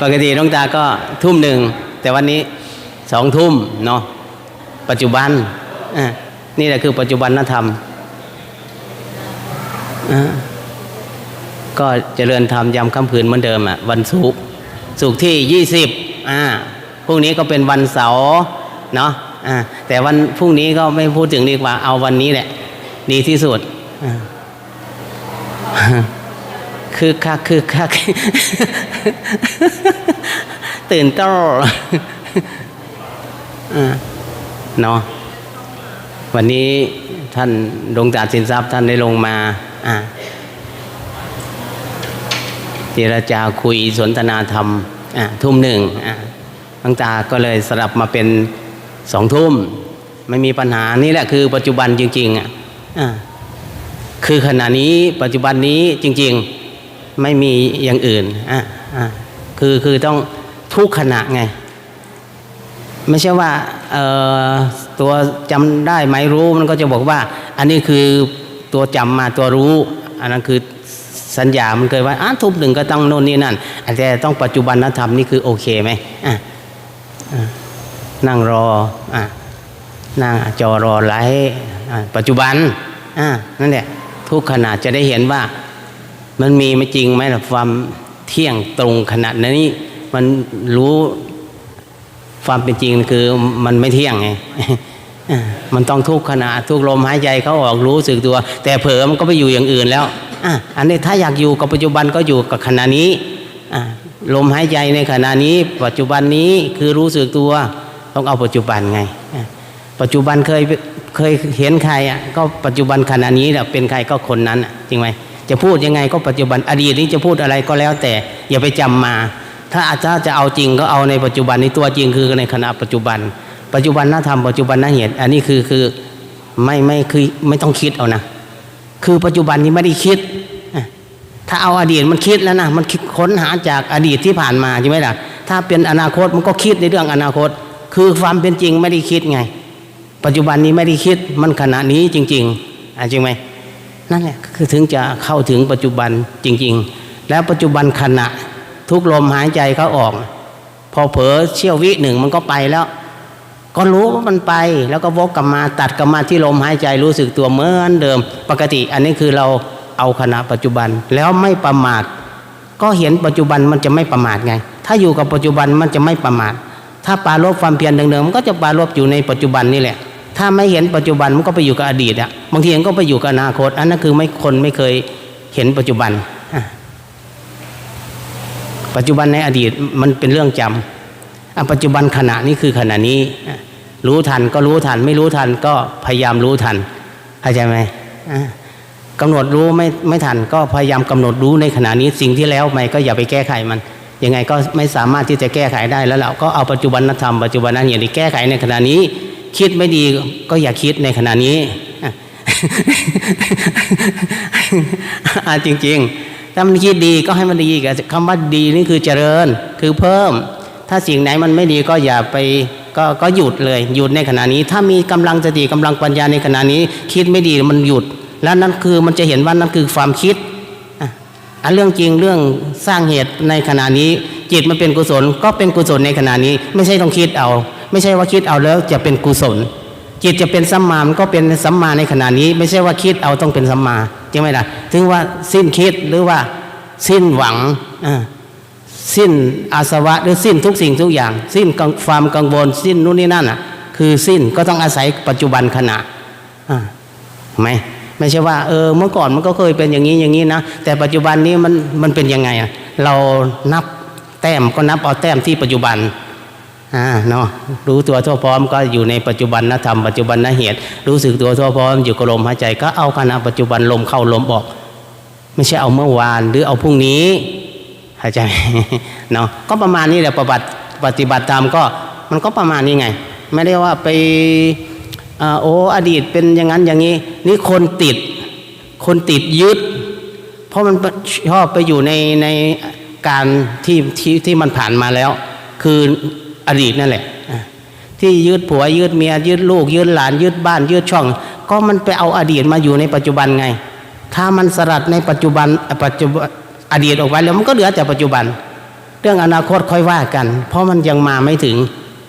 ปกติหลวงตาก็ทุ่มหนึ่ง แต่วันนี้สองทุ่มเนาะปัจจุบันนี่แหละคือปัจจุบันนธรรมก็เจริญธรรมยามค่ำคืนเหมือนเดิมอะวันศุกร์ศุกร์ที่ยี่สิบอ่าพรุ่งนี้ก็เป็นวันเสาร์เนาะอ่าแต่วันพรุ่งนี้ก็ไม่พูดถึงดีกว่าเอาวันนี้แหละ ดีที่สุดอ่า คือคักคือคักตื่นต้อ่าเนาะวันนี้ท่านดวงตาสินทรัพย์ท่านได้ลงมาอ่าเจรจาคุยสนทนาธรรมอ่าทุ่มหนึ่งอ่าดวงตาก็เลยสลับมาเป็นสองทุ่ม ไม่มีปัญหานี่แหละคือปัจจุบันจริง ๆอะอ่าคือขณะนี้ปัจจุบันนี้จริง ๆ ไม่มีอย่างอื่นอะอะคือคือต้องทุกขณะไง ไม่ใช่ว่าเอ่อตัวจำได้ไหมรู้มันก็จะบอกว่า อันนี้คือตัวจำมาตัวรู้ อันนั้นคือสัญญา มันเคยว่าอะทุบหนึ่งก็ต้องโน่นนี่นั่นแต่ต้องปัจจุบันนธรรมนี่คือโอเคไหมอะอะนั่งรออะนั่งจอรอไลฟ์อะปัจจุบันอะนั่นแหละทุกขณะจะได้เห็นว่า มันมีไม่จริงไหมล่ะความเที่ยงตรงขนาดนี้ มันรู้ความเป็นจริงคือมันไม่เที่ยงไงมันต้องทุกขณะทุกลมหายใจเขาออกรู้สึกตัว แต่เผลอมันก็ไปอยู่อย่างอื่นแล้วอะอันนี้ถ้าอยากอยู่กับปัจจุบันก็อยู่กับขณะนี้อะลมหายใจในขณะนี้ ปัจจุบันนี้คือรู้สึกตัว ต้องเอาปัจจุบันไง ปัจจุบันเคยเคยเห็นใครอะก็ปัจจุบันขณะนี้แหละเป็นใครก็คนนั้นจริงไหม จะพูดยังไงก็ปัจจุบันอดีตนี้จะพูดอะไรก็แล้วแต่อย่าไปจำมา ถ้าอาจารย์จะเอาจริงก็เอาในปัจจุบันในตัวจริงคือในขณะปัจจุบัน ปัจจุบันน่าทำปัจจุบันน่าเห็นอันนี้คือคือไม่ไม่คือไม่ต้องคิดเอานะ คือปัจจุบันนี้ไม่ได้คิด ถ้าเอาอดีตมันคิดแล้วนะมันค้นหาจากอดีตที่ผ่านมาใช่ไหมล่ะถ้าเป็นอนาคตมันก็คิดในเรื่องอนาคต คือความเป็นจริงไม่ได้คิดไง ปัจจุบันนี้ไม่ได้คิดมันขณะนี้จริงๆอะจริงไหม นั่นแหละคือถึงจะเข้าถึงปัจจุบันจริง ๆ แล้วปัจจุบันขณะทุกลมหายใจเขาออก พอเผลอเชี่ยววิหนึ่งมันก็ไปแล้ว ก็รู้ว่ามันไป แล้วก็วกกลับมาตัดกลับมาที่ลมหายใจรู้สึกตัวเหมือนเดิม ปกติ อันนี้คือเราเอาขณะปัจจุบันแล้วไม่ประมาทก็เห็นปัจจุบันมันจะไม่ประมาทไง ถ้าอยู่กับปัจจุบันมันจะไม่ประมาทถ้าปรารบความเพียรเดิมๆมันก็จะปรารบอยู่ในปัจจุบันนี่แหละ ถ้าไม่เห็นปัจจุบันมันก็ไปอยู่กับอดีตอะบางทีมันก็ไปอยู่กับอนาคต อันนั้นคือไม่คนไม่เคยเห็นปัจจุบัน ปัจจุบันในอดีตมันเป็นเรื่องจำอะปัจจุบันขณะนี้คือขณะนี้ รู้ทันก็รู้ทัน ไม่รู้ทันก็พยายามรู้ทันเข้าใจไหมอะกำหนดรู้ไม่ไม่ทันก็พยายามกำหนดรู้ในขณะนี้สิ่งที่แล้วไปก็อย่าไปแก้ไขมันยังไงก็ไม่สามารถที่จะแก้ไขได้แล้วเราก็เอาปัจจุบันธรรมปัจจุบันนั้นอย่างที่แก้ไขในขณะนี้ คิดไม่ดีก็อย่าคิดในขณะนี้อะอะจริง ๆ ถ้ามันคิดดีก็ให้มันดีกับคำว่าดีนี่คือเจริญ คือเพิ่ม ถ้าสิ่งไหนมันไม่ดีก็อย่าไปก็ก็หยุดเลย หยุดในขณะนี้ ถ้ามีกำลังสติกำลังปัญญาในขณะนี้ คิดไม่ดีมันหยุด แล้วนั่นคือมันจะเห็นว่านั่นคือความคิดอันเรื่องจริงเรื่องสร้างเหตุในขณะนี้ จิตมันเป็นกุศลก็เป็นกุศลในขณะนี้ ไม่ใช่ต้องคิดเอา ไม่ใช่ว่าคิดเอาแล้วจะเป็นกุศล จิตจะเป็นสัมมามันก็เป็นสัมมาในขณะนี้ ไม่ใช่ว่าคิดเอาต้องเป็นสัมมาจริงไหมล่ะถึงว่าสิ้นคิดหรือว่าสิ้นหวังสิ้นอาสวะหรือสิ้นทุกสิ่งทุกอย่าง สิ้นความกังวลสิ้นนู่นนี่นั่นอะ คือสิ้นก็ต้องอาศัยปัจจุบันขณะอ่าไหมไม่ใช่ว่าเออเมื่อก่อนมันก็เคยเป็นอย่างนี้อย่างนี้นะแต่ปัจจุบันนี้มันมันเป็นยังไงอะเรานับแต้มก็นับเอาแต้มที่ปัจจุบัน อ่าเนาะรู้ตัวทั่วพร้อมก็อยู่ในปัจจุบันนธรรมปัจจุบันนเหตุ รู้สึกตัวทั่วพร้อมอยู่กับลมหายใจก็เอาขณะปัจจุบันลมเข้าลมออก ไม่ใช่เอาเมื่อวานหรือเอาพรุ่งนี้หายใจเนาะก็ประมาณนี้แหละปฏิบัติปฏิบัติตามก็มันก็ประมาณนี้ไง ไม่ได้ว่าไปอาโอ้อดีตเป็นอย่างนั้นอย่างนี้ นี่คนติด คนติดยึด เพราะมันชอบไปอยู่ในในการที่ที่ที่มันผ่านมาแล้ว คือ อดีตนั่นแหละที่ยึดผัวยึดเมียยึดลูกยึดหลานยึดบ้านยึดช่อง ก็มันไปเอาอดีตมาอยู่ในปัจจุบันไง ถ้ามันสลัดในปัจจุบันปัจจุบันอดีตออกไปแล้วมันก็เหลือแต่ปัจจุบัน เรื่องอนาคตค่อยว่ากัน เพราะมันยังมาไม่ถึง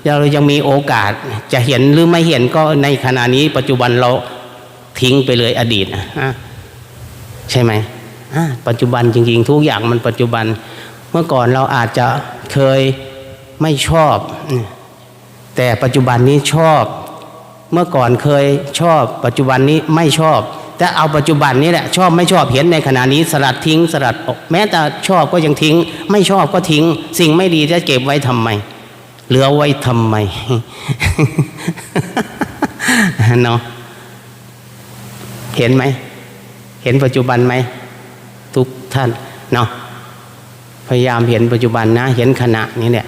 เรายังมีโอกาสจะเห็นหรือไม่เห็นก็ในขณะนี้ปัจจุบันเราทิ้งไปเลยอดีตใช่ไหมปัจจุบันจริง ๆ ทุกอย่างมันปัจจุบัน เมื่อก่อนเราอาจจะเคย ไม่ชอบ แต่ปัจจุบันนี้ชอบ เมื่อก่อนเคยชอบ ปัจจุบันนี้ไม่ชอบ แต่เอาปัจจุบันนี้แหละชอบไม่ชอบเห็นในขณะนี้สลัดทิ้ง สลัดออกแม้แต่ชอบก็ยังทิ้ง ไม่ชอบก็ทิ้ง สิ่งไม่ดีจะเก็บไว้ทำไม เหลือไว้ทำไมเนาะเห็นไหม เห็นปัจจุบันไหม ทุกท่านเนาะพยายามเห็นปัจจุบันนะ เห็นขณะนี้เนี่ย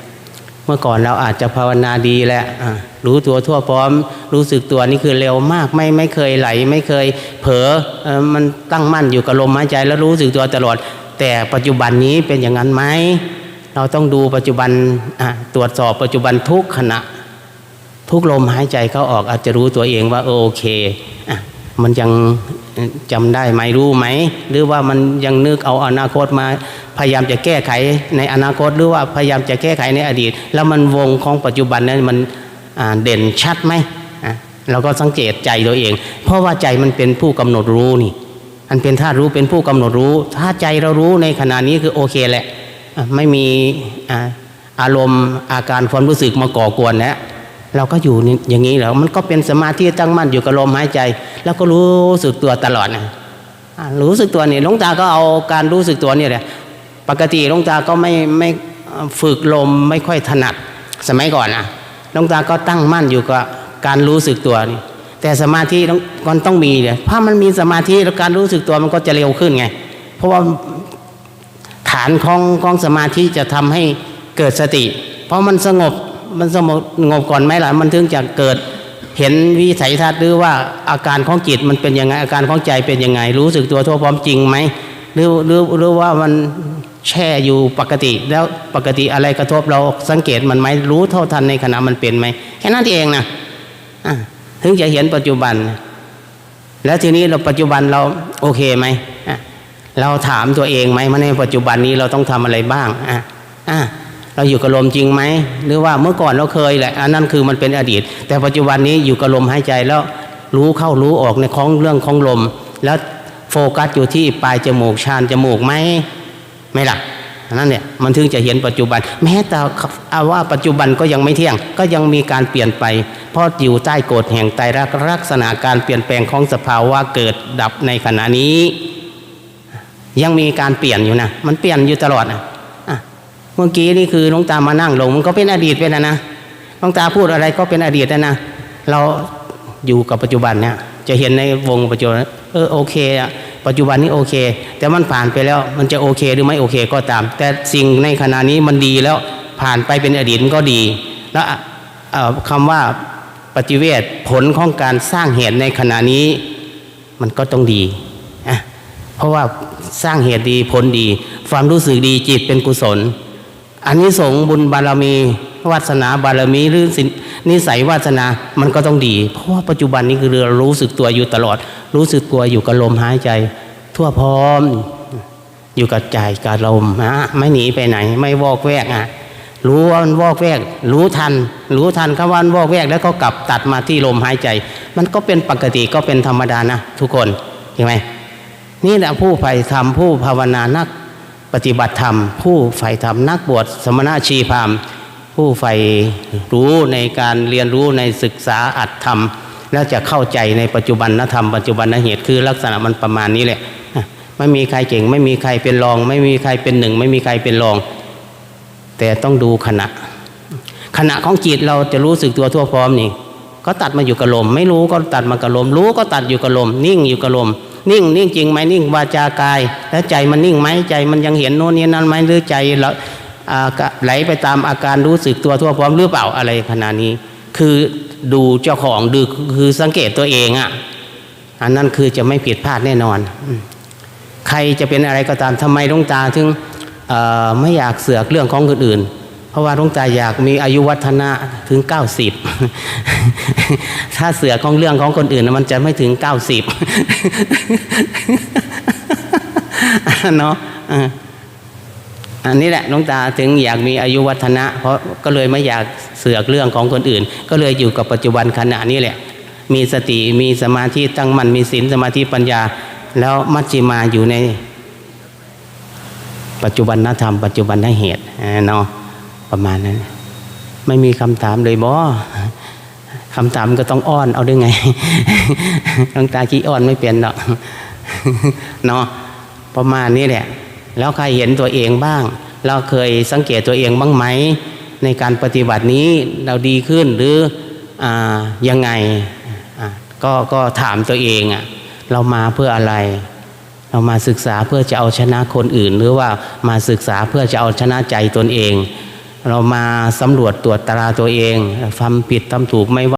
เมื่อก่อนเราอาจจะภาวนาดีแหละรู้ตัวทั่วพร้อม รู้สึกตัวนี่คือเร็วมากไม่ไม่เคยไหล ไม่เคยเผลออมันตั้งมั่นอยู่กับลมหายใจแล้วรู้สึกตัวตลอด แต่ปัจจุบันนี้เป็นอย่างนั้นไหมเราต้องดูปัจจุบันตรวจสอบปัจจุบันทุกขณะ ทุกลมหายใจเข้าออกอาจจะรู้ตัวเองว่าโอเคอมันยังจำได้ไหมรู้ไหม หรือว่ามันยังนึกเอาอนาคตมา พยายามจะแก้ไขในอนาคตหรือว่าพยายามจะแก้ไขในอดีต แล้วมันวงของปัจจุบันนั้นมันเด่นชัดไหมเราก็สังเกตใจตัวเอง เพราะว่าใจมันเป็นผู้กำหนดรู้นี่อันเป็นธาตุรู้เป็นผู้กำหนดรู้ ถ้าใจเรารู้ในขณะนี้คือโอเคแหละไม่มีอารมณ์อาการความรู้สึกมาก่อกวนแล้วเราก็อยู่อย่างนี้แล้วมันก็เป็นสมาธิตั้งมั่นอยู่กับลมหายใจ แล้วก็รู้สึกตัวตลอดนะรู้สึกตัวนี่หลวงตาก็เอาการรู้สึกตัวนี่แหละ ปกติลวงตาก็ไม่ไม่ฝึกลมไม่ค่อยถนัดสมัยก่อนนะลวงตาก็ตั้งมั่นอยู่กับการรู้สึกตัวนี่แต่สมาธิต้องมันต้องมีเนี่ยถ้ามันมีสมาธิแล้วการรู้สึกตัวมันก็จะเร็วขึ้นไง เพราะว่าฐานของของสมาธิจะทำให้เกิดสติ เพราะมันสงบมันสงบสงบก่อนไหมล่ะมันถึงจะเกิดเห็นวิสัยทัศน์หรือว่าอาการของจิตมันเป็นยังไงอาการของใจเป็นยังไง รู้สึกตัวทั่วพร้อมจริงไหมหรือหรือหรือว่ามัน แช่อยู่ปกติ แล้วปกติอะไรกระทบเราสังเกตมันไหมรู้เท่าทันในขณะมันเป็นไหมแค่นั้นเองนะะถึงจะเห็นปัจจุบัน แล้วทีนี้เราปัจจุบันเราโอเคไหมเราถามตัวเองไหมมาในปัจจุบันนี้เราต้องทำอะไรบ้างอะอะเราอยู่กับลมจริงไหมหรือว่าเมื่อก่อนเราเคยแหละอันนั้นคือมันเป็นอดีต แต่ปัจจุบันนี้อยู่กับลมหายใจแล้วรู้เข้ารู้ออกในของเรื่องของลม แล้วโฟกัสอยู่ที่ปลายจมูกชานจมูกไหม ไม่ล่ะนั่นเนี่ยมันถึงจะเห็นปัจจุบัน แม้แต่เอาว่าปัจจุบันก็ยังไม่เที่ยง ก็ยังมีการเปลี่ยนไป เพราะอยู่ใต้กฎแห่งไตรลักษณ์ลักษณะการเปลี่ยนแปลงของสภาวะเกิดดับในขณะนี้ ยังมีการเปลี่ยนอยู่นะมันเปลี่ยนอยู่ตลอดนะอะเมื่อกี้นี่คือหลวงตามานั่งลงมันก็เป็นอดีตไปนะนะหลวงตาพูดอะไรก็เป็นอดีตนะนะเราอยู่กับปัจจุบันเนี่ยจะเห็นในวงปัจจุบันเออโอเคอะ ปัจจุบันนี้โอเค แต่มันผ่านไปแล้วมันจะโอเคหรือไม่โอเคก็ตาม แต่สิ่งในขณะนี้มันดีแล้วผ่านไปเป็นอดีตก็ดี แล้วอะคำว่าปฏิเวทผลของการสร้างเหตุในขณะนี้มันก็ต้องดี เพราะว่าสร้างเหตุดีผลดี ความรู้สึกดีจิตเป็นกุศล อันนี้สงส์บุญบารมี วาสนาบารมีหรือสินนิสัยวาสนามันก็ต้องดี เพราะว่าปัจจุบันนี้คือเรารู้สึกตัวอยู่ตลอด รู้สึกตัวอยู่กับลมหายใจ ทั่วพร้อมอยู่กับใจกับลมนะไม่หนีไปไหน ไม่วอกแวกอะรู้ว่ามันวอกแวก รู้ทัน รู้ทันคำว่ามันวอกแวกแล้วก็กลับตัดมาที่ลมหายใจ มันก็เป็นปกติก็เป็นธรรมดานะ ทุกคนเห็นไหมนี่แหละผู้ใฝ่ธรรมผู้ภาวนานัก ปฏิบัติธรรม ผู้ใฝ่ธรรมนักบวชสมณะชีพามผู้ใฝ่รู้ในการเรียนรู้ในศึกษาอัตธรรม แล้วจะเข้าใจในปัจจุบันนธรรมปัจจุบันนเหตุคือลักษณะมันประมาณนี้แหละไม่มีใครเก่ง ไม่มีใครเป็นรอง ไม่มีใครเป็นหนึ่ง ไม่มีใครเป็นรอง แต่ต้องดูขณะ ขณะของจิตเราจะรู้สึกตัวทั่วพร้อมนี่ก็ตัดมาอยู่กับลม ไม่รู้ก็ตัดมากับลม รู้ก็ตัดอยู่กับลม นิ่งอยู่กับลม นิ่งนิ่งจริงไหมนิ่งวาจากาย แล้วใจมันนิ่งไหมใจมันยังเห็นโน่นนี่นั่นไหมหรือใจเราไหลไปตามอาการรู้สึกตัวทั่วพร้อมหรือเปล่าอะไรขนาดนี้ คือดูเจ้าของดูคือสังเกตตัวเองอะอันนั้นคือจะไม่ผิดพลาดแน่นอน ใครจะเป็นอะไรก็ตามทำไมหลวงตาถึงไม่อยากเสือกเรื่องของคนอื่น เพราะว่าหลวงตาอยากมีอายุวัฒนะถึง 90 ถ้าเสือกของเรื่องของคนอื่นนะมันจะไม่ถึง 90เนาะอันนี้แหละหลวงตาถึงอยากมีอายุวัฒนะ เพราะก็เลยไม่อยากเสือกเรื่องของคนอื่น ก็เลยอยู่กับปัจจุบันขณะนี้แหละ มีสติมีสมาธิตั้งมั่นมีศีลสมาธิปัญญา แล้วมัชฌิมาอยู่ใน ปัจจุบันนธรรม ปัจจุบันนเหตุเนาะ ประมาณนั้น ไม่มีคำถามเลยบอคำถามก็ต้องอ้อนเอาด้วยไงหลวงตาขี้อ้อนไม่เป็นหรอกเนาะประมาณนี้แหละ แล้วใครเห็นตัวเองบ้าง เราเคยสังเกตตัวเองบ้างไหม ในการปฏิบัตินี้เราดีขึ้นหรืออยังไงก็ก็ถามตัวเองอะ่ะ เรามาเพื่ออะไร เรามาศึกษาเพื่อจะเอาชนะคนอื่น หรือว่ามาศึกษาเพื่อจะเอาชนะใจตนเอง เรามาสำรวจตรวจตราตัวเองทำผิดทำถูกไม่ว่า